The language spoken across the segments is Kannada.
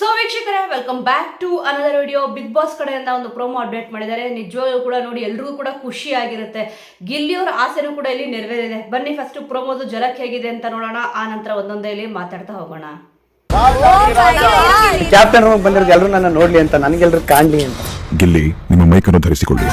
ಸೊ ವೀಕ್ಷಕರೇ welcome back to another video Bigg Boss ಕಡೆಯಿಂದ ಒಂದು ಪ್ರೋಮೋ ಅಪ್ಡೇಟ್ ಮಾಡಿದ್ದಾರೆ. ನಿಜವಾಗ್ಲೂ ಕೂಡ ನೋಡಿ ಎಲ್ರಿಗೂ ಕೂಡ ಖುಷಿ ಆಗಿರುತ್ತೆ ಗಿಲ್ಲಿಯವರ ಆಸೆನೂ ಕೂಡ ಇಲ್ಲಿ ನೆರವೇರಿದೆ. ಬನ್ನಿ ಫಸ್ಟ್ ಪ್ರೋಮೋದು ಜಲಕ್ ಹೇಗಿದೆ ಅಂತ ನೋಡೋಣ. ಆ ನಂತರ ಒಂದೊಂದೇ ಇಲ್ಲಿ ಮಾತಾಡ್ತಾ ಹೋಗೋಣ. ಕ್ಯಾಪ್ಟನ್ ರೂಮ್ ಬಂದಿರೋದು ಎಲ್ಲರೂ ನನ್ನ ನೋಡ್ಲಿ ಅಂತ ನನಗೆಲ್ಲರೂ ಕಾಣ್ಲಿ ಅಂತ. ಗಿಲ್ಲಿ ನಿಮ್ಮ ಮೈಕನ್ನು ಧರಿಸಿಕೊಳ್ಳಿ.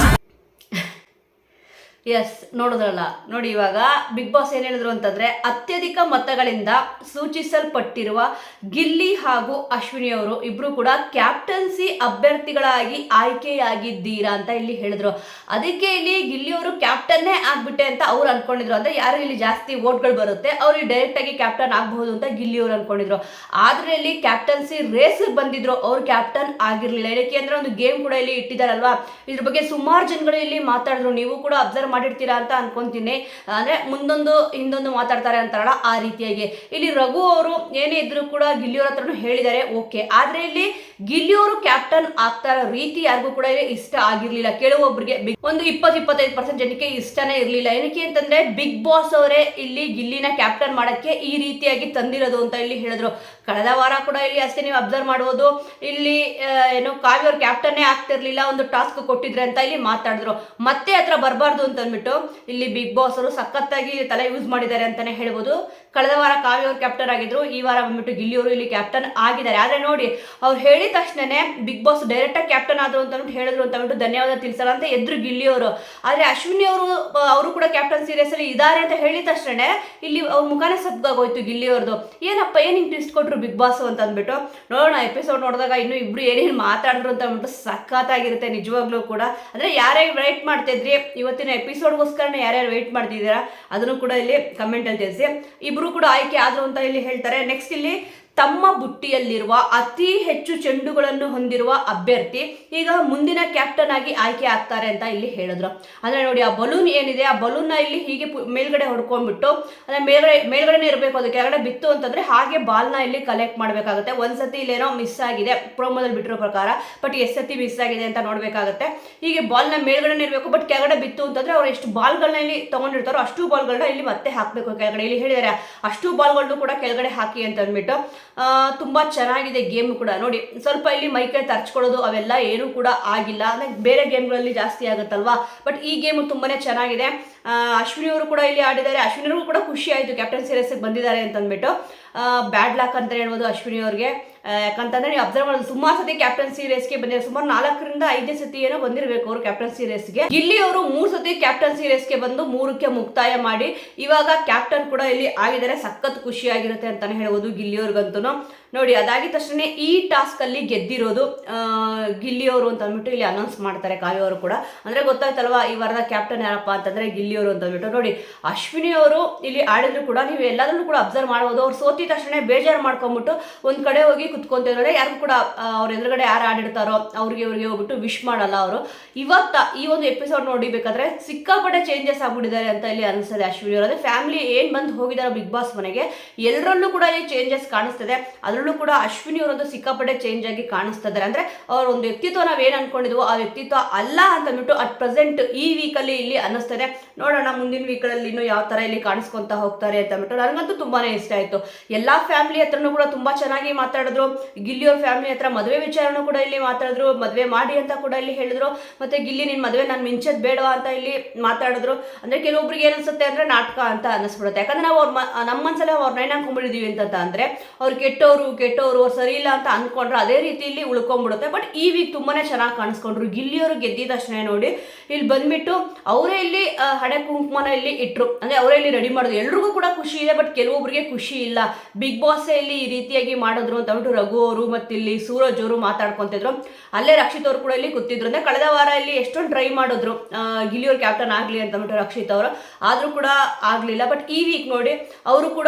ಎಸ್ ನೋಡಿದ್ರಲ್ಲ. ನೋಡಿ ಇವಾಗ ಬಿಗ್ ಬಾಸ್ ಏನು ಹೇಳಿದ್ರು ಅಂತಂದ್ರೆ, ಅತ್ಯಧಿಕ ಮತಗಳಿಂದ ಸೂಚಿಸಲ್ಪಟ್ಟಿರುವ ಗಿಲ್ಲಿ ಹಾಗೂ ಅಶ್ವಿನಿ ಅವರು ಇಬ್ರು ಕೂಡ ಕ್ಯಾಪ್ಟನ್ಸಿ ಅಭ್ಯರ್ಥಿಗಳಾಗಿ ಆಯ್ಕೆಯಾಗಿದ್ದೀರಾ ಅಂತ ಇಲ್ಲಿ ಹೇಳಿದ್ರು. ಅದಕ್ಕೆ ಇಲ್ಲಿ ಗಿಲ್ಲಿ ಅವರು ಕ್ಯಾಪ್ಟನ್ನೇ ಆಗ್ಬಿಟ್ಟೆ ಅಂತ ಅವ್ರು ಅನ್ಕೊಂಡಿದ್ರು. ಅಂದ್ರೆ ಯಾರು ಇಲ್ಲಿ ಜಾಸ್ತಿ ವೋಟ್ಗಳು ಬರುತ್ತೆ ಅವ್ರಿಗೆ ಡೈರೆಕ್ಟ್ ಆಗಿ ಕ್ಯಾಪ್ಟನ್ ಆಗಬಹುದು ಅಂತ ಗಿಲ್ಲಿ ಅವರು ಅನ್ಕೊಂಡಿದ್ರು. ಆದ್ರೆ ಇಲ್ಲಿ ಕ್ಯಾಪ್ಟನ್ಸಿ ರೇಸ್ ಬಂದಿದ್ರು, ಅವ್ರು ಕ್ಯಾಪ್ಟನ್ ಆಗಿರ್ಲಿಲ್ಲ. ಏನಕ್ಕೆ ಅಂದ್ರೆ ಒಂದು ಗೇಮ್ ಕೂಡ ಇಲ್ಲಿ ಇಟ್ಟಿದಾರಲ್ವಾ ಇದ್ರ ಬಗ್ಗೆ ಸುಮಾರು ಜನಗಳು ಇಲ್ಲಿ ಮಾತಾಡಿದ್ರು. ನೀವು ಕೂಡ ಅಬ್ಸರ್ವ್ ಮಾಡಿರ್ತೀರಾ ಅಂತ ಅನ್ಕೊಂತೀನಿ. ಅಂದ್ರೆ ಮುಂದೊಂದು, ಹಿಂದೊಂದು ಮಾತಾಡ್ತಾರೆ ಅಂತಾರಲ್ಲ ಆ ರೀತಿಯಾಗಿ. ಇಲ್ಲಿ ರಘು ಅವರು ಏನೇ ಇದ್ರು ಕೂಡ ಗಿಲ್ಲಿಯವ್ರ ಹತ್ರನು ಹೇಳಿದ್ದಾರೆ, ಓಕೆ. ಆದರೆ ಇಲ್ಲಿ ಗಿಲ್ಲಿಯವರು ಕ್ಯಾಪ್ಟನ್ ಆಗ್ತಾರ ರೀತಿ ಯಾರಿಗೂ ಕೂಡ ಇಷ್ಟ ಆಗಿರ್ಲಿಲ್ಲ. ಕೆಲವೊಬ್ಬರಿಗೆ ಒಂದು ಇಪ್ಪತ್ ಇಪ್ಪತ್ತೈದು ಪರ್ಸೆಂಟ್ ಜನಕ್ಕೆ ಇಷ್ಟನೇ ಇರಲಿಲ್ಲ. ಏನಕ್ಕೆ ಅಂತಂದ್ರೆ ಬಿಗ್ ಬಾಸ್ ಅವರೇ ಇಲ್ಲಿ ಗಿಲ್ಲಿನ ಕ್ಯಾಪ್ಟನ್ ಮಾಡಕ್ಕೆ ಈ ರೀತಿಯಾಗಿ ತಂದಿರೋದು ಅಂತ ಇಲ್ಲಿ ಹೇಳಿದ್ರು. ಕಳೆದ ವಾರ ಕೂಡ ಇಲ್ಲಿ ಅಷ್ಟೇ ನೀವು ಅಬ್ಸರ್ವ್ ಮಾಡ್ಬೋದು. ಇಲ್ಲಿ ಏನು ಕಾವ್ಯ ಕ್ಯಾಪ್ಟನ್ ಕ್ಯಾಪ್ಟನ್ನೇ ಆಗ್ತಿರ್ಲಿಲ್ಲ, ಒಂದು ಟಾಸ್ಕ್ ಕೊಟ್ಟಿದ್ರೆ ಅಂತ ಇಲ್ಲಿ ಮಾತಾಡಿದ್ರು. ಮತ್ತೆ ಹತ್ರ ಬರಬಾರ್ದು ಅಂತ ಅಂದ್ಬಿಟ್ಟು ಇಲ್ಲಿ ಬಿಗ್ ಬಾಸ್ ಅವರು ಸಖತ್ತಾಗಿ ತಲೆ ಯೂಸ್ ಮಾಡಿದ್ದಾರೆ ಅಂತಾನೆ ಹೇಳ್ಬೋದು. ಕಳೆದ ವಾರ ಕಾವ್ಯ ಅವ್ರು ಕ್ಯಾಪ್ಟನ್ ಆಗಿದ್ರು, ಈ ವಾರ ಬಂದ್ಬಿಟ್ಟು ಗಿಲ್ಲಿಯವರು ಇಲ್ಲಿ ಕ್ಯಾಪ್ಟನ್ ಆಗಿದ್ದಾರೆ. ಆದ್ರೆ ನೋಡಿ, ಅವ್ರು ಹೇಳಿದ ತಕ್ಷಣನೇ ಬಿಗ್ ಬಾಸ್ ಡೈರೆಕ್ಟ್ ಆಗಿ ಕ್ಯಾಪ್ಟನ್ ಆದರು ಅಂತ ಹೇಳಿದ್ರು ಅಂತ ಅಂದ್ಬಿಟ್ಟು ಧನ್ಯವಾದ ತಿಳಿಸಲ್ಲ ಅಂತ ಎದ್ರು ಗಿಲ್ಲಿಯವರು ಆದರೆ ಅಶ್ವಿನಿ ಅವರು ಅವರು ಕೂಡ ಕ್ಯಾಪ್ಟನ್ ಸೀರಿಯಸ್ ಅಲ್ಲಿ ಇದ್ದಾರೆ ಅಂತ ಹೇಳಿದ ತಕ್ಷಣ ಇಲ್ಲಿ ಅವ್ರ ಮುಖಾನೇ ಸದ್ಗಾಗೋಯ್ತು ಗಿಲ್ಲಿ ಅವ್ರದ್ದು ಏನಪ್ಪ, ಏನು ಹಿಂಗೆ ಟ್ವಿಸ್ಟ್ ಕೊಟ್ರು ಬಿಗ್ ಬಾಸ್ ಅಂತ ಅಂದ್ಬಿಟ್ಟು? ನೋಡೋಣ ಎಪಿಸೋಡ್ ನೋಡಿದಾಗ ಇನ್ನು ಇಬ್ರು ಏನೇನು ಮಾತಾಡಿದ್ರು ಅಂತ ಅಂದ್ಬಿಟ್ಟು ಸಖತ್ತಾಗಿರುತ್ತೆ ನಿಜವಾಗ್ಲೂ ಕೂಡ. ಅಂದರೆ ಯಾರ್ಯಾರು ವೆಯ್ಟ್ ಮಾಡ್ತಿದ್ರಿ, ಇವತ್ತಿನ ಎಪಿಸೋಡ್ಗೋಸ್ಕರನೇ ಯಾರ್ಯಾರು ವೆಯ್ಟ್ ಮಾಡ್ತಿದ್ದೀರಾ, ಅದನ್ನು ಕೂಡ ಇಲ್ಲಿ ಕಮೆಂಟಲ್ಲಿ ತಿಳಿಸಿ. ಇಬ್ರು ಕೂಡ ಆಯ್ಕೆ ಆದ್ರು ಅಂತ ಇಲ್ಲಿ ಹೇಳ್ತಾರೆ. ನೆಕ್ಸ್ಟ್ ಇಲ್ಲಿ ತಮ್ಮ ಬುಟ್ಟಿಯಲ್ಲಿರುವ ಅತಿ ಹೆಚ್ಚು ಚೆಂಡುಗಳನ್ನು ಹೊಂದಿರುವ ಅಭ್ಯರ್ಥಿ ಈಗ ಮುಂದಿನ ಕ್ಯಾಪ್ಟನ್ ಆಗಿ ಆಯ್ಕೆ ಆಗ್ತಾರೆ ಅಂತ ಇಲ್ಲಿ ಹೇಳಿದ್ರು. ಅಂದ್ರೆ ನೋಡಿ, ಆ ಬಲೂನ್ ಏನಿದೆ, ಆ ಬಲೂನ್ ಇಲ್ಲಿ ಹೀಗೆ ಮೇಲ್ಗಡೆ ಹೊಡ್ಕೊಂಡ್ಬಿಟ್ಟು, ಅಂದ್ರೆ ಮೇಲ್ಗಡೆ, ಮೇಲ್ಗಡೆನೇ ಇರಬೇಕು ಅದು, ಕೆಳಗಡೆ ಬಿತ್ತು ಅಂತಂದ್ರೆ ಹಾಗೆ ಬಾಲ್ನ ಇಲ್ಲಿ ಕಲೆಕ್ಟ್ ಮಾಡಬೇಕಾಗುತ್ತೆ. ಒಂದ್ಸತಿ ಇಲ್ಲೇನೋ ಮಿಸ್ ಆಗಿದೆ ಪ್ರೋಮೋದಲ್ಲಿ ಬಿಟ್ಟಿರೋ ಪ್ರಕಾರ ಬಟ್ ಎಷ್ಟು ಸತಿ ಮಿಸ್ ಆಗಿದೆ ಅಂತ ನೋಡ್ಬೇಕಾಗುತ್ತೆ. ಹೀಗೆ ಬಾಲ್ನ ಮೇಲ್ಗಡೆ ಇರಬೇಕು ಬಟ್ ಕೆಳಗಡೆ ಬಿತ್ತು ಅಂತಂದ್ರೆ ಅವ್ರು ಎಷ್ಟು ಬಾಲ್ಗಳನ್ನ ಇಲ್ಲಿ ತಗೊಂಡಿರ್ತಾರೋ ಅಷ್ಟು ಬಾಲ್ಗಳನ್ನ ಇಲ್ಲಿ ಮತ್ತೆ ಹಾಕಬೇಕು ಕೆಳಗಡೆ. ಇಲ್ಲಿ ಹೇಳಿದ್ದಾರೆ ಅಷ್ಟು ಬಾಲ್ಗಳನ್ನು ಕೂಡ ಕೆಳಗಡೆ ಹಾಕಿ ಅಂತ ಅಂದ್ಬಿಟ್ಟು ತುಂಬಾ ಚೆನ್ನಾಗಿದೆ ಗೇಮ್ ಕೂಡ. ನೋಡಿ, ಸ್ವಲ್ಪ ಇಲ್ಲಿ ಮೈಕೈ ತರ್ಚ್ಕೊಳ್ಳೋದು ಅವೆಲ್ಲ ಏನೂ ಕೂಡ ಆಗಿಲ್ಲ. ಅಂದ್ರೆ ಬೇರೆ ಗೇಮ್ಗಳಲ್ಲಿ ಜಾಸ್ತಿ ಆಗುತ್ತಲ್ವಾ? ಬಟ್ ಈ ಗೇಮ್ ತುಂಬಾನೇ ಚೆನ್ನಾಗಿದೆ. ಅಶ್ವಿನಿ ಅವರು ಕೂಡ ಇಲ್ಲಿ ಆಡಿದ್ದಾರೆ. ಅಶ್ವಿನಿ ಅವ್ರಿಗೂ ಕೂಡ ಖುಷಿ ಆಯಿತು. ಕ್ಯಾಪ್ಟನ್ ಸೀರಿಯಸ್ಗೆ ಬಂದಿದ್ದಾರೆ ಅಂತ ಅಂದ್ಬಿಟ್ಟು ಬ್ಯಾಡ್ ಲಾಕ್ ಅಂತ ಹೇಳ್ಬೋದು ಅಶ್ವಿನಿ ಅವ್ರಿಗೆ. ಯಾಕಂತಂದ್ರೆ ನೀವು ಅಬ್ಸರ್ವ್ ಮಾಡೋದು ಸುಮಾರು ಸತಿ ಕ್ಯಾಪ್ಟನ್ಸಿ ರೇಸ್ಗೆ ಬಂದಿರೋ, ಸುಮಾರು ನಾಲ್ಕರಿಂದ ಐದೇ ಸತಿ ಏನೋ ಬಂದಿರಬೇಕು ಅವರು ಕ್ಯಾಪ್ಟನ್ಸಿ ರೇಸ್ಗೆ ಇಲ್ಲಿ ಅವರು ಮೂರು ಸತಿ ಕ್ಯಾಪ್ಟನ್ಸಿ ರೇಸ್ಗೆ ಬಂದು ಮೂರಕ್ಕೆ ಮುಕ್ತಾಯ ಮಾಡಿ, ಇವಾಗ ಕ್ಯಾಪ್ಟನ್ ಕೂಡ ಇಲ್ಲಿ ಆಗಿದ್ದಾರೆ, ಸಖತ್ ಖುಷಿ ಆಗಿರುತ್ತೆ ಅಂತಾನೆ ಹೇಳ್ಬೋದು ಗಿಲ್ಲಿಯವ್ರಿಗಂತೂ ನೋಡಿ, ಅದಾಗಿದ ತಕ್ಷಣ ಈ ಟಾಸ್ಕ್ ಅಲ್ಲಿ ಗೆದ್ದಿರೋದು ಗಿಲ್ಲಿಯವರು ಅಂತ ಅಂದ್ಬಿಟ್ಟು ಇಲ್ಲಿ ಅನೌನ್ಸ್ ಮಾಡ್ತಾರೆ ಕಾವ್ಯವರು ಕೂಡ. ಅಂದ್ರೆ ಗೊತ್ತಾಯ್ತಲ್ವಾ, ಈ ವಾರದ ಕ್ಯಾಪ್ಟನ್ ಯಾರಪ್ಪ ಅಂತಂದ್ರೆ ಗಿಲ್ಲಿಯವರು ಅಂತ ಅಂದ್ಬಿಟ್ಟು. ನೋಡಿ, ಅಶ್ವಿನಿ ಅವರು ಇಲ್ಲಿ ಆಡಿದ್ರು ಕೂಡ, ನೀವು ಎಲ್ಲದನ್ನು ಕೂಡ ಅಬ್ಸರ್ವ್ ಮಾಡ್ಬೋದು. ಅವ್ರು ಸೋತಿದ ತಕ್ಷಣ ಬೇಜಾರು ಮಾಡ್ಕೊಂಡ್ಬಿಟ್ಟು ಒಂದು ಕಡೆ ಹೋಗಿ ಕುತ್ಕೊಂತಿದ್ರೆ ಯಾರಿಗೂ ಕೂಡ ಅವ್ರ ಎದುರುಗಡೆ ಯಾರು ಆಡಿರ್ತಾರೋ, ಅವ್ರಿಗೆ ಇವ್ರಿಗೆ ಹೋಗ್ಬಿಟ್ಟು ವಿಶ್ ಮಾಡಲ್ಲ ಅವರು. ಇವತ್ತ ಈ ಒಂದು ಎಪಿಸೋಡ್ ನೋಡಿಬೇಕಾದ್ರೆ ಸಿಕ್ಕಾಪಟ್ಟೆ ಚೇಂಜಸ್ ಆಗ್ಬಿಟ್ಟಿದ್ದಾರೆ ಅಂತ ಇಲ್ಲಿ ಅನಿಸ್ತದೆ ಅಶ್ವಿನಿ ಅವರು. ಅಂದ್ರೆ ಫ್ಯಾಮಿಲಿ ಏನ್ ಬಂದು ಹೋಗಿದಾರೋ, ಬಿಗ್ ಬಾಸ್ ಮನೆಗೆ ಎಲ್ಲರಲ್ಲೂ ಕೂಡ ಇಲ್ಲಿ ಚೇಂಜಸ್ ಕಾಣಿಸ್ತದೆ. ಅದರಲ್ಲೂ ಕೂಡ ಅಶ್ವಿನಿ ಅವರಂತೂ ಸಿಕ್ಕಾಪಟ್ಟೆ ಚೇಂಜ್ ಆಗಿ ಕಾಣಿಸ್ತಾ ಇದ್ದಾರೆ. ಅಂದ್ರೆ ಅವ್ರ ಒಂದು ವ್ಯಕ್ತಿತ್ವ ನಾವೇನ್ ಅನ್ಕೊಂಡಿದ್ವು ಆ ವ್ಯಕ್ತಿತ್ವ ಅಲ್ಲ ಅಂತ ಅಂದ್ಬಿಟ್ಟು ಅಟ್ ಪ್ರೆಸೆಂಟ್ ಈ ವೀಕಲ್ಲಿ ಇಲ್ಲಿ ಅನ್ನಿಸ್ತದೆ ನೋಡೋಣ ಮುಂದಿನ ವೀಕಲ್ಲಿ ಇನ್ನೂ ಯಾವ ತರ ಇಲ್ಲಿ ಕಾಣಿಸ್ಕೊಂತ ಹೋಗ್ತಾರೆ ಅಂತ ಅಂದ್ಬಿಟ್ಟು ನನಗಂತೂ ತುಂಬಾನೇ ಇಷ್ಟ ಆಯ್ತು. ಎಲ್ಲಾ ಫ್ಯಾಮಿಲಿ ಹತ್ರನೂ ಕೂಡ ತುಂಬಾ ಚೆನ್ನಾಗಿ ಮಾತಾಡಿದ್ರು. ಗಿಲ್ಲಿಯವ್ರ ಫ್ಯಾಮಿಲಿ ಹತ್ರ ಮದುವೆ ವಿಚಾರನೂ ಕೂಡ ಇಲ್ಲಿ ಮಾತಾಡಿದ್ರು. ಮದುವೆ ಮಾಡಿ ಅಂತ ಕೂಡ ಇಲ್ಲಿ ಹೇಳಿದ್ರು. ಮತ್ತೆ ಗಿಲ್ಲಿ ನಿನ್ ಮದುವೆ ನಾನು ಮಿಂಚದ್ ಬೇಡವಾ ಅಂತ ಇಲ್ಲಿ ಮಾತಾಡಿದ್ರು. ಅಂದ್ರೆ ಕೆಲವೊಬ್ರಿಗೆ ಏನ್ ಅನ್ಸುತ್ತೆ ಅಂದ್ರೆ ನಾಟಕ ಅಂತ ಅನ್ನಿಸ್ಬಿಡುತ್ತೆ. ಯಾಕಂದ್ರೆ ನಾವು ಅವ್ರ ನಮ್ಮ ಮನ್ಸಲ್ಲಿ ಅವ್ರ ಏನ್ ಅನ್ಕೊಂಡ್ಬಿಟ್ಟಿದೀವಿ ಅಂತ ಅಂದ್ರೆ ಅವ್ರು ಕೆಟ್ಟವರು ಕೆಟ್ಟವರು ಅವ್ರು ಸರಿ ಇಲ್ಲ ಅಂತ ಅಂದ್ಕೊಂಡ್ರೆ ಅದೇ ರೀತಿ ಇಲ್ಲಿ ಉಳ್ಕೊಂಡ್ಬಿಡುತ್ತೆ ಬಟ್ ಈ ವೀಕ್ ತುಂಬಾನೇ ಚೆನ್ನಾಗಿ ಕಾಣಿಸ್ಕೊಂಡ್ರು. ಗಿಲ್ಲಿಯವರು ಗೆದ್ದಿದ ತಕ್ಷಣ ನೋಡಿ ಇಲ್ಲಿ ಬಂದ್ಬಿಟ್ಟು ಅವರೇ ಇಲ್ಲಿ ಹಣೆ ಕುಂಕುಮನ ಇಲ್ಲಿ ಇಟ್ರು. ಅಂದ್ರೆ ಅವರೇ ಇಲ್ಲಿ ರೆಡಿ ಮಾಡಿದ್ರು. ಎಲ್ರಿಗೂ ಕೂಡ ಖುಷಿ ಇದೆ ಬಟ್ ಕೆಲವೊಬ್ಬರಿಗೆ ಖುಷಿ ಇಲ್ಲ. ಬಿಗ್ ಬಾಸ್ ಇಲ್ಲಿ ಈ ರೀತಿಯಾಗಿ ಮಾಡಿದ್ರು ಅಂತ ಅಂದ್ಬಿಟ್ಟು ರಘು ಅವರು ಮತ್ತೆ ಇಲ್ಲಿ ಸೂರಜ್ ಅವರು ಮಾತಾಡ್ಕೊತಿದ್ರು. ಅಲ್ಲೇ ರಕ್ಷಿತ್ ಅವರು ಕೂಡ ಇಲ್ಲಿ ಕೂತಿದ್ರು. ಅಂದ್ರೆ ಕಳೆದ ವಾರ ಇಲ್ಲಿ ಎಷ್ಟೊಂದು ಟ್ರೈ ಮಾಡಿದ್ರು. ಆ, ಗಿಲ್ಲಿಯವ್ರು ಕ್ಯಾಪ್ಟನ್ ಆಗ್ಲಿ ಅಂತ ಅಂದ್ಬಿಟ್ಟು ರಕ್ಷಿತ್ ಅವರು. ಆದ್ರೂ ಕೂಡ ಆಗಲಿಲ್ಲ. ಬಟ್ ಈ ವೀಕ್ ನೋಡಿ ಅವರು ಕೂಡ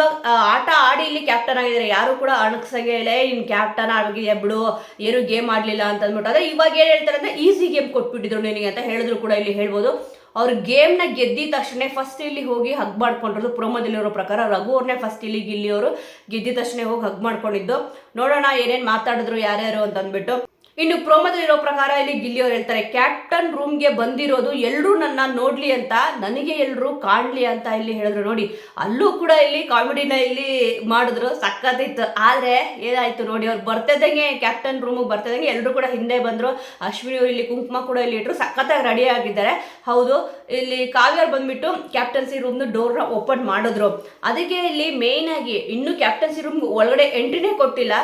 ಆಟ ಆಡಿ ಇಲ್ಲಿ ಕ್ಯಾಪ್ಟನ್ ಆಗಿದ್ದಾರೆ. ಯಾರು ಕೂಡ ಅಣಕ್ಸಂಗೆ ಹೇಳೆ ಇನ್ ಕ್ಯಾಪ್ಟನ್ ಆಗಿದೆ ಬಿಡು ಏನು ಗೇಮ್ ಆಡ್ಲಿಲ್ಲ ಅಂತ ಅಂದ್ಬಿಟ್ಟು ಅದೇ ಇವಾಗ ಏನು ಹೇಳ್ತಾರೆ ಅಂದ್ರೆ ಈಸಿ ಗೇಮ್ ಕೊಟ್ಬಿಟ್ಟಿದ್ರು ನಿನಗೆ ಅಂತ ಹೇಳಿದ್ರು ಕೂಡ ಇಲ್ಲಿ ಹೇಳ್ಬೋದು. ಅವ್ರು ಗೇಮ್ನ ಗೆದ್ದಿದ ತಕ್ಷಣ ಫಸ್ಟ್ ಇಲ್ಲಿ ಹೋಗಿ ಹಗ್ ಮಾಡ್ಕೊಂಡಿರೋದು ಪ್ರೋಮೋದಲ್ಲಿರೋ ಪ್ರಕಾರ ರಘು ಅವ್ರನ್ನೇ ಫಸ್ಟ್ ಇಲ್ಲಿ ಅವರು ಗೆದ್ದಿದ ತಕ್ಷಣ ಹೋಗಿ ಹಗ್ ಮಾಡ್ಕೊಂಡಿದ್ದು. ನೋಡೋಣ ಏನೇನು ಮಾತಾಡಿದ್ರು ಯಾರ್ಯಾರು ಅಂತ ಅಂದ್ಬಿಟ್ಟು ಇನ್ನು ಪ್ರೋಮದಲ್ಲಿರೋ ಪ್ರಕಾರ ಇಲ್ಲಿ ಗಿಲ್ಲಿ ಅವ್ರು ಹೇಳ್ತಾರೆ ಕ್ಯಾಪ್ಟನ್ ರೂಮ್ಗೆ ಬಂದಿರೋದು ಎಲ್ಲರೂ ನನ್ನ ನೋಡ್ಲಿ ಅಂತ, ನನಗೆ ಎಲ್ಲರೂ ಕಾಣ್ಲಿ ಅಂತ ಇಲ್ಲಿ ಹೇಳಿದ್ರು ನೋಡಿ. ಅಲ್ಲೂ ಕೂಡ ಇಲ್ಲಿ ಕಾಮಿಡಿನ ಇಲ್ಲಿ ಮಾಡಿದ್ರು ಸಕ್ಕತ್ತಿತ್ತು ಆದರೆ ಏನಾಯ್ತು ನೋಡಿ, ಅವ್ರು ಬರ್ತಿದ್ದಂಗೆ ಕ್ಯಾಪ್ಟನ್ ರೂಮಿಗೆ ಬರ್ತಿದ್ದಂಗೆ ಎಲ್ಲರೂ ಕೂಡ ಹಿಂದೆ ಬಂದರು. ಅಶ್ವಿನಿ ಅವರು ಇಲ್ಲಿ ಕುಂಕುಮ ಕೂಡ ಇಲ್ಲಿ ಇಟ್ಟರು ಸಖತ್ತಾಗಿ ರೆಡಿ ಆಗಿದ್ದಾರೆ. ಹೌದು, ಇಲ್ಲಿ ಕಾವ್ಯ ಅವ್ರು ಬಂದ್ಬಿಟ್ಟು ಕ್ಯಾಪ್ಟನ್ಸಿ ರೂಮ್ನ ಡೋರ್ನ ಓಪನ್ ಮಾಡಿದ್ರು. ಅದಕ್ಕೆ ಇಲ್ಲಿ ಮೇಯ್ನ್ ಆಗಿ ಇನ್ನೂ ಕ್ಯಾಪ್ಟನ್ಸಿ ರೂಮ್ ಒಳಗಡೆ ಎಂಟ್ರಿನೇ ಕೊಟ್ಟಿಲ್ಲ.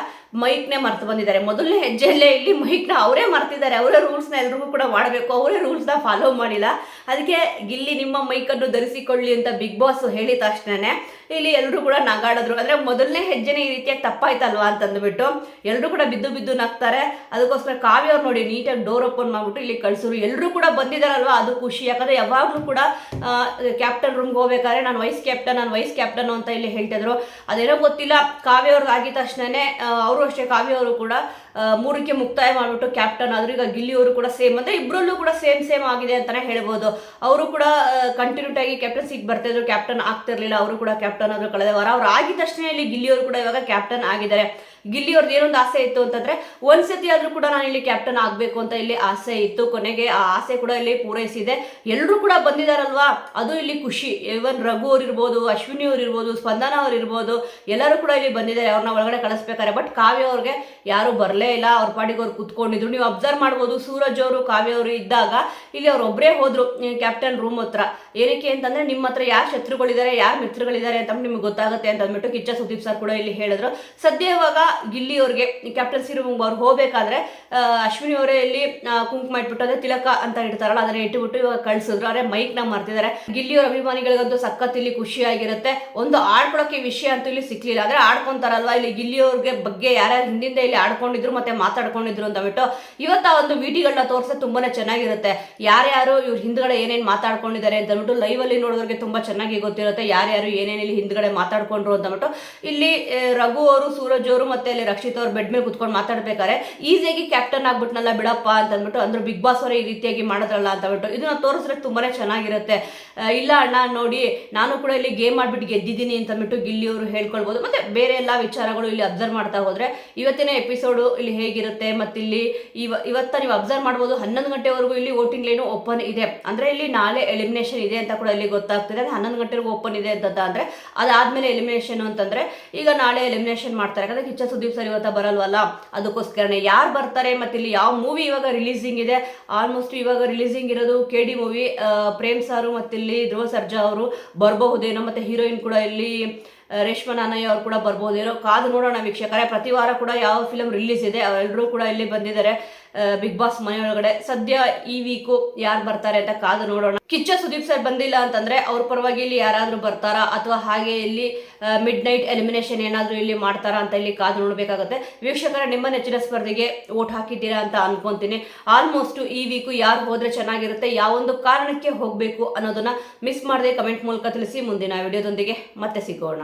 ಮೈಕ್ನೇ ಮರ್ತು ಬಂದಿದ್ದಾರೆ. ಮೊದಲನೇ ಹೆಜ್ಜೆಯಲ್ಲೇ ಇಲ್ಲಿ ಮೈಕ್ನ ಅವರೇ ಮರ್ತಿದ್ದಾರೆ. ಅವರೇ ರೂಲ್ಸ್ನ ಎಲ್ರಿಗೂ ಕೂಡ ಮಾಡಬೇಕು ಅವರೇ ರೂಲ್ಸ್ನ ಫಾಲೋ ಮಾಡಿಲ್ಲ. ಅದಕ್ಕೆ ಇಲ್ಲಿ ನಿಮ್ಮ ಮೈಕನ್ನು ಧರಿಸಿಕೊಳ್ಳಿ ಅಂತ ಬಿಗ್ ಬಾಸ್ ಹೇಳಿದ ತಕ್ಷಣನೇ ಇಲ್ಲಿ ಎಲ್ಲರೂ ಕೂಡ ನಗಾಡಿದ್ರು. ಅಂದರೆ ಮೊದಲನೇ ಹೆಜ್ಜೆನೇ ಈ ರೀತಿಯಾಗಿ ತಪ್ಪಾಯ್ತಲ್ವಾ ಅಂತಂದ್ಬಿಟ್ಟು ಎಲ್ಲರೂ ಕೂಡ ಬಿದ್ದು ಬಿದ್ದು ನಗ್ತಾರೆ. ಅದಕ್ಕೋಸ್ಕರ ಕಾವ್ಯ ಅವ್ರು ನೋಡಿ ನೀಟಾಗಿ ಡೋರ್ ಓಪನ್ ಮಾಡಿಬಿಟ್ಟು ಇಲ್ಲಿ ಕಳಿಸಿದ್ರು ಎಲ್ಲರೂ ಕೂಡ ಬಂದಿದ್ದಾರಲ್ವಾ? ಅದು ಖುಷಿ. ಯಾಕಂದರೆ ಯಾವಾಗಲೂ ಕೂಡ ಕ್ಯಾಪ್ಟನ್ ರೂಮ್ಗೆ ಹೋಗ್ಬೇಕಾದ್ರೆ ನಾನು ವೈಸ್ ಕ್ಯಾಪ್ಟನ್ ನಾನು ವೈಸ್ ಕ್ಯಾಪ್ಟನ್ ಅಂತ ಇಲ್ಲಿ ಹೇಳ್ತಿದ್ರು ಅದೇನೋ ಗೊತ್ತಿಲ್ಲ. ಕಾವ್ಯ ಅವ್ರಿಗೆ ಆಗಿದ ತಕ್ಷಣನೇ ಅವರು ಅಷ್ಟೇ ಕಾವ್ಯ ಅವರು ಕೂಡ ಮೂರಕ್ಕೆ ಮುಕ್ತಾಯ ಮಾಡಿಬಿಟ್ಟು ಕ್ಯಾಪ್ಟನ್ ಆದ್ರು, ಈಗ ಗಿಲ್ಲಿಯವರು ಕೂಡ ಸೇಮ್ ಅಂದರೆ ಇಬ್ಬರಲ್ಲೂ ಕೂಡ ಸೇಮ್ ಸೇಮ್ ಆಗಿದೆ ಅಂತಲೇ ಹೇಳ್ಬೋದು. ಅವರು ಕೂಡ ಕಂಟಿನ್ಯೂಟ್ ಆಗಿ ಕ್ಯಾಪ್ಟನ್ಸಿಗೆ ಬರ್ತಿದ್ರು ಕ್ಯಾಪ್ಟನ್ ಆಗ್ತಿರ್ಲಿಲ್ಲ. ಅವರು ಕೂಡ ಕ್ಯಾಪ್ಟನ್ ಆದರೂ ಕಳೆದ ವಾರ. ಅವ್ರು ಆಗಿದ ತಕ್ಷಣ ಇಲ್ಲಿ ಗಿಲ್ಲಿ ಅವರು ಕೂಡ ಇವಾಗ ಕ್ಯಾಪ್ಟನ್ ಆಗಿದ್ದಾರೆ. ಗಿಲ್ಲಿ ಅವ್ರದ್ದು ಏನೊಂದು ಆಸೆ ಇತ್ತು ಅಂತಂದ್ರೆ ಒಂದ್ಸತಿ ಆದ್ರೂ ಕೂಡ ನಾನು ಇಲ್ಲಿ ಕ್ಯಾಪ್ಟನ್ ಆಗಬೇಕು ಅಂತ ಇಲ್ಲಿ ಆಸೆ ಇತ್ತು. ಕೊನೆಗೆ ಆ ಆಸೆ ಕೂಡ ಇಲ್ಲಿ ಪೂರೈಸಿದೆ. ಎಲ್ಲರೂ ಕೂಡ ಬಂದಿದಾರಲ್ವಾ? ಅದು ಇಲ್ಲಿ ಖುಷಿ. ಇವನ್ ರಘು ಅವ್ರು ಇರ್ಬೋದು ಅಶ್ವಿನಿ ಅವ್ರು ಇರ್ಬೋದು ಸ್ಪಂದನ ಅವ್ರು ಇರ್ಬೋದು ಎಲ್ಲರೂ ಕೂಡ ಇಲ್ಲಿ ಬಂದಿದ್ದಾರೆ. ಅವ್ರನ್ನ ಒಳಗಡೆ ಕಳಿಸ್ಬೇಕಾರೆ ಬಟ್ ಕಾವ್ಯ ಅವ್ರಿಗೆ ಯಾರೂ ಬರಲೇ ಇಲ್ಲ ಅವ್ರ ಪಾಡಿಗೆ ಅವ್ರು ಕುತ್ಕೊಂಡಿದ್ರು. ನೀವು ಅಬ್ಸರ್ವ್ ಮಾಡ್ಬೋದು, ಸೂರಜ್ ಅವರು, ಕಾವ್ಯ ಅವರು ಇದ್ದಾಗ ಇಲ್ಲಿ ಅವ್ರು ಒಬ್ಬರೇ ಹೋದ್ರು ಕ್ಯಾಪ್ಟನ್ ರೂಮ್ ಹತ್ರ. ಏನಕ್ಕೆ ಅಂತಂದ್ರೆ ನಿಮ್ಮ ಹತ್ರ ಯಾರು ಶತ್ರುಗಳಿದ್ದಾರೆ, ಯಾರು ಮಿತ್ರಗಳಿದ್ದಾರೆ ಅಂತ ನಿಮ್ಗೆ ಗೊತ್ತಾಗುತ್ತೆ ಅಂತ ಅಂದ್ಬಿಟ್ಟು ಕಿಚ್ಚ ಸುದೀಪ್ ಸರ್ ಕೂಡ ಇಲ್ಲಿ ಹೇಳಿದ್ರು. ಸದ್ಯ ಇವಾಗ ಗಿಲ್ಲಿ ಅವ್ರಿಗೆ ಕ್ಯಾಪ್ಟನ್ ರೂಮ್ ಅವ್ರು ಹೋಗ್ಬೇಕಾದ್ರೆ ಅಶ್ವಿನಿ ಅವರೇ ಇಲ್ಲಿ ಕುಂಕುಮ ಇಟ್ಬಿಟ್ಟು ಅದೇ ತಿಲಕ ಅಂತ ಇಡ್ತಾರಲ್ಲ, ಅದನ್ನ ಇಟ್ಟುಬಿಟ್ಟು ಇವಾಗ ಕಳ್ಸಿದ್ರು. ಅರೆ ಮೈಕ್ನ ಮಾಡ್ತಿದ್ದಾರೆ. ಗಿಲ್ಲಿಯವ್ರ ಅಭಿಮಾನಿಗಳಿಗಂತೂ ಸಖತ್ ಇಲ್ಲಿ ಖುಷಿಯಾಗಿರುತ್ತೆ ಒಂದು ಆಡ್ಕೊಳಕ್ಕೆ ವಿಷಯ ಅಂತೂ ಇಲ್ಲಿ ಸಿಕ್ಲಿಲ್ಲ. ಅಂದ್ರೆ ಆಡ್ಕೊಂತಾರಲ್ವಾ ಇಲ್ಲಿ ಗಿಲ್ಲಿಯವ್ರಿಗೆ ಬಗ್ಗೆ? ಯಾರ್ಯಾರು ಹಿಂದಿಂದ ಇಲ್ಲಿ ಆಡ್ಕೊಂಡಿದ್ರು ಮತ್ತೆ ಮಾತಾಡ್ಕೊಂಡಿದ್ರು ಅಂತ ಬಿಟ್ಟು ಇವತ್ತು ಒಂದು ವಿಡಿಯೋಗಳನ್ನ ತೋರಿಸೋದು ತುಂಬಾನೇ ಚೆನ್ನಾಗಿರುತ್ತೆ. ಯಾರ್ಯಾರು ಇವ್ರ ಹಿಂದ್ಗಡೆ ಏನೇನು ಮಾತಾಡ್ಕೊಂಡಿದ್ದಾರೆ ಅಂತ ಅಂದ್ಬಿಟ್ಟು ಲೈವ್ ಅಲ್ಲಿ ನೋಡೋದ್ರಿಗೆ ತುಂಬಾ ಚೆನ್ನಾಗಿ ಗೊತ್ತಿರುತ್ತೆ. ಯಾರ್ಯಾರು ಏನೇನು ಇಲ್ಲಿ ಹಿಂದ್ಗಡೆ ಮಾತಾಡ್ಕೊಂಡ್ರು ಅಂತ ಅಂದ್ಬಿಟ್ಟು ಇಲ್ಲಿ ರಘು ಅವರು, ಸೂರಜ್ ಅವರು ಮತ್ತೆ ಇಲ್ಲಿ ರಕ್ಷಿತ್ ಅವ್ರು ಬೆಡ್ ಮೇಲೆ ಕುತ್ಕೊಂಡು ಮಾತಾಡ್ಬೇಕಾರೆ ಈಸಿಯಾಗಿ ಕ್ಯಾಪ್ಟನ್ ಆಗ್ಬಿಟ್ನಲ್ಲ ಬಿಡಪ್ಪ ಅಂತ ಅಂದ್ಬಿಟ್ಟು ಅಂದ್ರೆ ಬಿಗ್ ಬಾಸ್ ಅವರೇ ಈ ರೀತಿಯಾಗಿ ಮಾಡಿದ್ರಲ್ಲ ಅಂತ ಬಿಟ್ಟು ಇದನ್ನ ತೋರಿಸ್ರೆ ತುಂಬಾನೇ ಚೆನ್ನಾಗಿರುತ್ತೆ. ಇಲ್ಲ ಅಣ್ಣ, ನೋಡಿ, ನಾನು ಕೂಡ ಇಲ್ಲಿ ಗೇಮ್ ಮಾಡ್ಬಿಟ್ಟು ಗೆದ್ದಿದ್ದೀನಿ ಅಂತ ಅಂದ್ಬಿಟ್ಟು ಗಿಲ್ಲಿ ಅವರು ಹೇಳ್ಕೊಳ್ಬಹುದು ಮತ್ತೆ ಬೇರೆ ಎಲ್ಲ ವಿಚಾರಗಳು ಇಲ್ಲಿ ಅಬ್ಸರ್ವ್ ಮಾಡ್ತಾ ಹೋದ್ರೆ ಇವತ್ತಿನ ಎಪಿಸೋಡು ಇಲ್ಲಿ ಹೇಗಿರುತ್ತೆ ಮತ್ತೆ ಇಲ್ಲಿ ಇವ, ಇವತ್ತ ನೀವು ಅಬ್ಸರ್ವ್ ಮಾಡ್ಬೋದು ಹನ್ನೊಂದು ಗಂಟೆವರೆಗೂ ಇಲ್ಲಿ ವೋಟಿಂಗ್ ಲೈನ್ ಓಪನ್ ಇದೆ. ಅಂದ್ರೆ ಇಲ್ಲಿ ನಾಳೆ ಎಲಿಮಿನೇಷನ್ ಇದೆ ಅಂತ ಕೂಡ ಇಲ್ಲಿ ಗೊತ್ತಾಗ್ತಿದೆ. ಅಂದ್ರೆ ಹನ್ನೊಂದು ಗಂಟೆವರೆಗೂ ಓಪನ್ ಇದೆ ಅಂತ ಅಂದ್ರೆ ಅದಾದ್ಮೇಲೆ ಎಲಿಮಿನೇಷನ್ ಅಂತಂದ್ರೆ ಈಗ ನಾಳೆ ಎಲಿಮಿನೇಷನ್ ಮಾಡ್ತಾರೆ. ಯಾಕಂದ್ರೆ ಕಿಚ್ಚ ಸುದೀಪ್ ಸರ್ ಇವತ್ತ ಬರಲ್ವಲ್ಲ. ಅದಕ್ಕೋಸ್ಕರನೇ ಯಾರು ಬರ್ತಾರೆ ಮತ್ತೆ ಇಲ್ಲಿ ಯಾವ ಮೂವಿ ಇವಾಗ ರಿಲೀಸಿಂಗ್ ಇದೆ. ಆಲ್ಮೋಸ್ಟ್ ಇವಾಗ ರಿಲೀಸಿಂಗ್ ಇರೋದು ಕೆ ಡಿ ಮೂವಿ ಪ್ರೇಮ್ ಸಾರು ಮತ್ತಿಲ್ಲಿ ಧ್ರುವ ಸರ್ಜಾ ಅವರು ಬರಬಹುದೇನೋ, ಮತ್ತೆ ಹೀರೋಯಿನ್ ಕೂಡ ಇಲ್ಲಿ ರೇಷ್ಮಾ ನಾನಯ್ಯ ಅವ್ರು ಕೂಡ ಇರೋ ಕಾದು ನೋಡೋಣ ವೀಕ್ಷಕರೇ. ಪ್ರತಿ ವಾರ ಕೂಡ ಯಾವ ಫಿಲಮ್ ರಿಲೀಸ್ ಇದೆ ಅವರೆಲ್ಲರೂ ಕೂಡ ಇಲ್ಲಿ ಬಂದಿದ್ದಾರೆ. ಬಿಗ್ ಬಾಸ್ ಮನೆಯೊಳಗಡೆ. ಸದ್ಯ ಈ ವೀಕು ಯಾರು ಬರ್ತಾರೆ ಅಂತ ಕಾದು ನೋಡೋಣ. ಕಿಚ್ಚ ಸುದೀಪ್ ಸರ್ ಬಂದಿಲ್ಲ ಅಂತಂದ್ರೆ ಅವ್ರ ಪರವಾಗಿ ಇಲ್ಲಿ ಯಾರಾದ್ರೂ ಬರ್ತಾರಾ? ಅಥವಾ ಹಾಗೆ ಇಲ್ಲಿ ಮಿಡ್ ನೈಟ್ ಎಲಿಮಿನೇಷನ್ ಏನಾದರೂ ಇಲ್ಲಿ ಮಾಡ್ತಾರಾ ಅಂತ ಇಲ್ಲಿ ಕಾದು ನೋಡಬೇಕಾಗುತ್ತೆ. ವೀಕ್ಷಕರ, ನಿಮ್ಮ ನೆಚ್ಚಿನ ಸ್ಪರ್ಧೆಗೆ ಓಟ್ ಹಾಕಿದ್ದೀರಾ ಅಂತ ಅನ್ಕೊಂತೀನಿ. ಆಲ್ಮೋಸ್ಟ್ ಈ ವೀಕು ಯಾರು ಹೋದ್ರೆ ಚೆನ್ನಾಗಿರುತ್ತೆ, ಯಾವೊಂದು ಕಾರಣಕ್ಕೆ ಹೋಗಬೇಕು ಅನ್ನೋದನ್ನ ಮಿಸ್ ಮಾಡದೆ ಕಮೆಂಟ್ ಮೂಲಕ ತಿಳಿಸಿ. ಮುಂದಿನ ವಿಡಿಯೋದೊಂದಿಗೆ ಮತ್ತೆ ಸಿಗೋಣ.